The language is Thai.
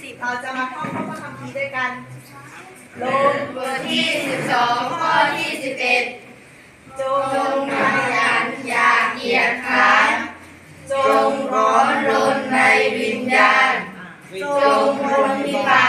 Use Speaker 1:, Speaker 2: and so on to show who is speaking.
Speaker 1: สิบเรา
Speaker 2: จะมาท่องข้อพระคำมภีร์ด้วยกัน ลง
Speaker 1: บทที่สิบสองข้อที่สิบเอ็ดจงพยันอย่าเกียจคร้านจงร้อนรนในวิญญาณ จงรนพิบั